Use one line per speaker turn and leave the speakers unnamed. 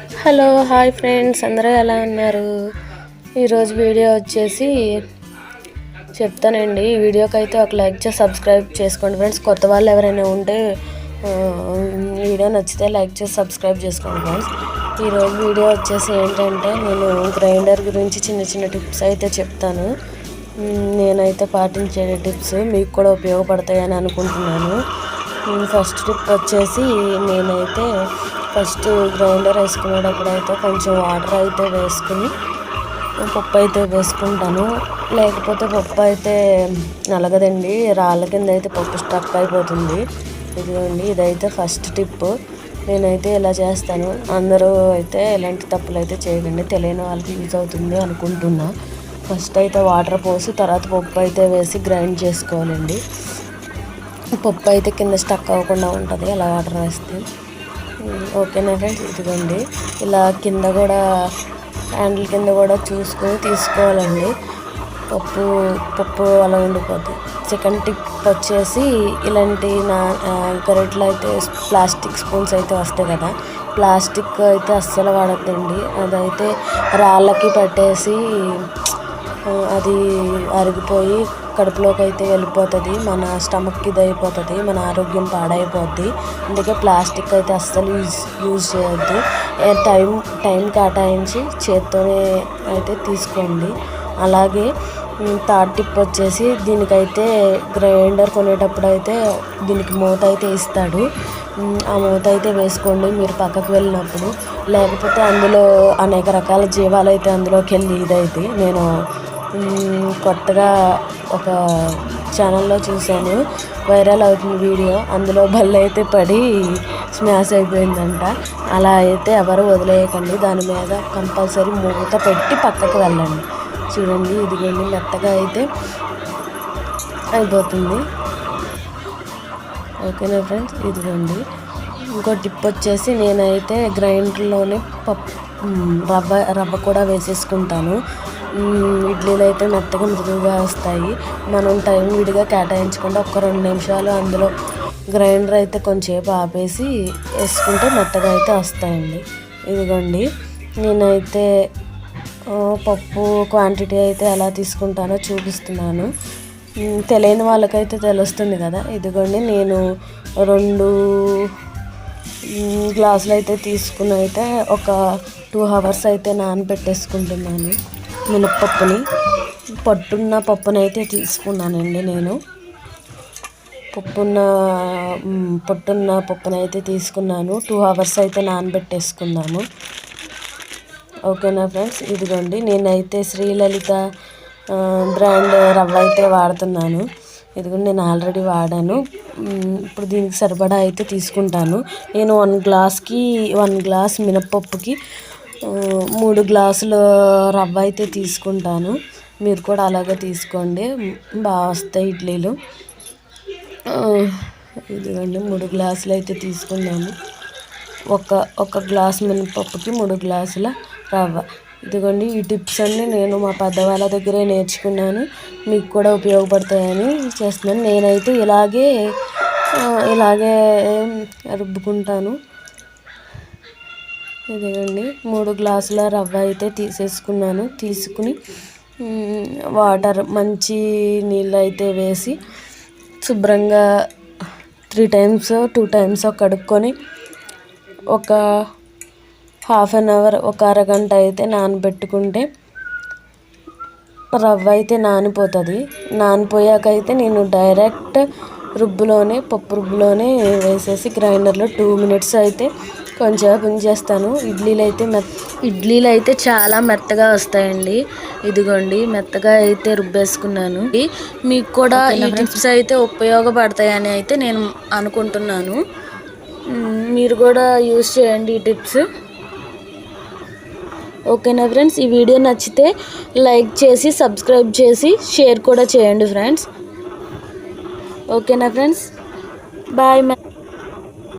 Hello hi friends. అందరూ ఎలా ఉన్నారు? ఈరోజు వీడియో వచ్చేసి చెప్తానండి. ఈ వీడియోకి అయితే ఒక లైక్ చేసి సబ్స్క్రైబ్ చేసుకోండి ఫ్రెండ్స్. కొత్త వాళ్ళు ఎవరైనా ఉంటే వీడియో నచ్చితే లైక్ చేసి సబ్స్క్రైబ్ చేసుకోండి ఫ్రెండ్స్. ఈరోజు వీడియో వచ్చేసి ఏంటంటే నేను గ్రైండర్ గురించి చిన్న చిన్న టిప్స్ అయితే చెప్తాను. నేనైతే పాటించే టిప్స్ మీకు కూడా ఉపయోగపడతాయని అనుకుంటున్నాను. ఫస్ట్ టిప్ వచ్చేసి నేనైతే ఫస్ట్ గ్రైండర్ వేసుకునేటప్పుడు అయితే కొంచెం వాటర్ అయితే వేసుకుని పప్పు అయితే వేసుకుంటాను. లేకపోతే పప్పు అయితే నలగదండి. రాళ్ళ కింద అయితే పప్పు స్టక్ అయిపోతుంది. ఇదిగోండి ఇదైతే ఫస్ట్ టిప్ నేనైతే ఇలా చేస్తాను. అందరూ అయితే ఇలాంటి తప్పులు అయితే చేయకండి. తెలియని వాళ్ళకి యూజ్ అవుతుంది అనుకుంటున్నా. ఫస్ట్ అయితే వాటర్ పోసి తర్వాత పప్పు అయితే వేసి గ్రైండ్ చేసుకోవాలండి. పప్పు అయితే కింద స్టక్ అవ్వకుండా ఉంటుంది. అలా వాటర్ వేస్తే. ఓకేనా ఫ్రెండ్స్ ఇదిగోండి. ఇలా కింద కూడా హ్యాండిల్ కింద కూడా చూసుకొని తీసుకోవాలండి. పప్పు పప్పు అలా ఉండిపోద్ది. చికెన్ టిప్ వచ్చేసి ఇలాంటి నా ఆ, అయితే ప్లాస్టిక్ స్పూన్స్ అయితే వస్తాయి కదా. ప్లాస్టిక్ అయితే అస్సలు వాడద్దండి. అదైతే రాళ్ళకి పట్టేసి అది అరిగిపోయి కడుపులోకి అయితే వెళ్ళిపోతుంది మన స్టమక్కి ఇది అయిపోతుంది మన ఆరోగ్యం పాడైపోద్ది. అందుకే ప్లాస్టిక్ అయితే అస్సలు యూజ్ యూజ్ చేయొద్దు. టైం టైం కేటాయించి చేత్తోనే అయితే తీసుకోండి. అలాగే థర్డ్ టిప్ వచ్చేసి దీనికైతే గ్రైండర్ కొనేటప్పుడు అయితే దీనికి మూత అయితే ఇస్తాడు. ఆ మూత అయితే వేసుకోండి మీరు పక్కకు వెళ్ళినప్పుడు. లేకపోతే అందులో అనేక రకాల జీవాలు అయితే అందులోకి వెళ్ళి ఇదైతే నేను కొత్తగా ఒక ఛానల్లో చూశాను. వైరల్ అవుతుంది వీడియో. అందులో బల్ల అయితే పడి స్మాష్ అయిపోయిందంట. అలా అయితే ఎవరు వదిలేయకండి. దాని మీద కంపల్సరీ మూత పెట్టి పక్కకు వెళ్ళండి. చూడండి ఇదిగోండి మెత్తగా అయితే అయిపోతుంది. ఓకేనా ఫ్రెండ్స్ ఇదిగోండి. ఇంకో టిప్ వచ్చేసి నేనైతే గ్రైండర్లోనే పప్పు రవ్వ రవ్వ కూడా వేసేసుకుంటాను. ఇడ్లీలు అయితే మెత్తగా మృదువుగా వస్తాయి. మనం టైం విడిగా కేటాయించకుండా ఒక రెండు నిమిషాలు అందులో గ్రైండర్ అయితే కొంచెంసేపు ఆపేసి వేసుకుంటే మెత్తగా అయితే వస్తాయండి. ఇదిగోండి నేనైతే పప్పు క్వాంటిటీ అయితే ఎలా తీసుకుంటానో చూపిస్తున్నాను. తెలియని వాళ్ళకైతే తెలుస్తుంది కదా. ఇదిగోండి నేను రెండు గ్లాసులు అయితే తీసుకుని అయితే ఒక టూ అవర్స్ అయితే నానబెట్టేసుకుంటున్నాను. మినప్పప్పుని పట్టున్న పప్పునైతే తీసుకున్నానండి నేను. పప్పున్న మ్, పొట్టున్న పప్పునైతే తీసుకున్నాను. టూ అవర్స్ అయితే నానబెట్టేసుకున్నాను. ఓకేనా ఫ్రెండ్స్? ఇదిగోండి నేనైతే శ్రీలలిత బ్రాండ్ రవ్వ అయితే వాడుతున్నాను. ఇదిగోండి నేను ఆల్రెడీ వాడాను. ఇప్పుడు దీనికి సరిపడా అయితే తీసుకుంటాను. నేను వన్ గ్లాస్కి వన్ గ్లాస్ మినప్పప్పుకి మూడు గ్లాసులు రవ్వ అయితే తీసుకుంటాను. మీరు కూడా అలాగే తీసుకోండి. బాగా వస్తాయి ఇడ్లీలు. ఇదిగోండి మూడు గ్లాసులు అయితే తీసుకున్నాను. ఒక ఒక గ్లాస్ మినపప్పుకి మూడు గ్లాసుల రవ్వ. ఇదిగోండి ఈ టిప్స్ అన్నీ నేను మా పెద్దవాళ్ళ దగ్గరే నేర్చుకున్నాను. మీకు కూడా ఉపయోగపడతాయని చేస్తున్నాను. నేనైతే ఇలాగే ఇలాగే రుబ్బుకుంటాను. ఇదిగండి మూడు గ్లాసుల రవ్వ అయితే తీసేసుకున్నాను. తీసుకుని వాటర్ మంచి నీళ్ళు అయితే వేసి శుభ్రంగా త్రీ టైమ్స్ టూ టైమ్స్ కడుక్కొని ఒక హాఫ్ అన్ అవర్ ఒక అరగంట అయితే నానబెట్టుకుంటే రవ్వ అయితే నానిపోతుంది. నానిపోయాక అయితే నేను డైరెక్ట్ రుబ్బులోనే పప్పు రుబ్బులోనే వేసేసి గ్రైండర్లో టూ మినిట్స్ అయితే కొంచెం ఉంచేస్తాను ఇడ్లీలు అయితే మెత్ ఇడ్లీలు అయితే చాలా మెత్తగా వస్తాయండి. ఇదిగోండి మెత్తగా అయితే రుబ్బేసుకున్నాను. మీకు కూడా ఈ టిప్స్ అయితే ఉపయోగపడతాయని అయితే నేను అనుకుంటున్నాను. మీరు కూడా యూస్ చేయండి ఈ టిప్స్ ఓకేనా ఫ్రెండ్స్ ఈ వీడియో నచ్చితే లైక్ చేసి సబ్స్క్రైబ్ చేసి షేర్ కూడా చేయండి ఫ్రెండ్స్ ఓకేనా ఫ్రెండ్స్ బాయ్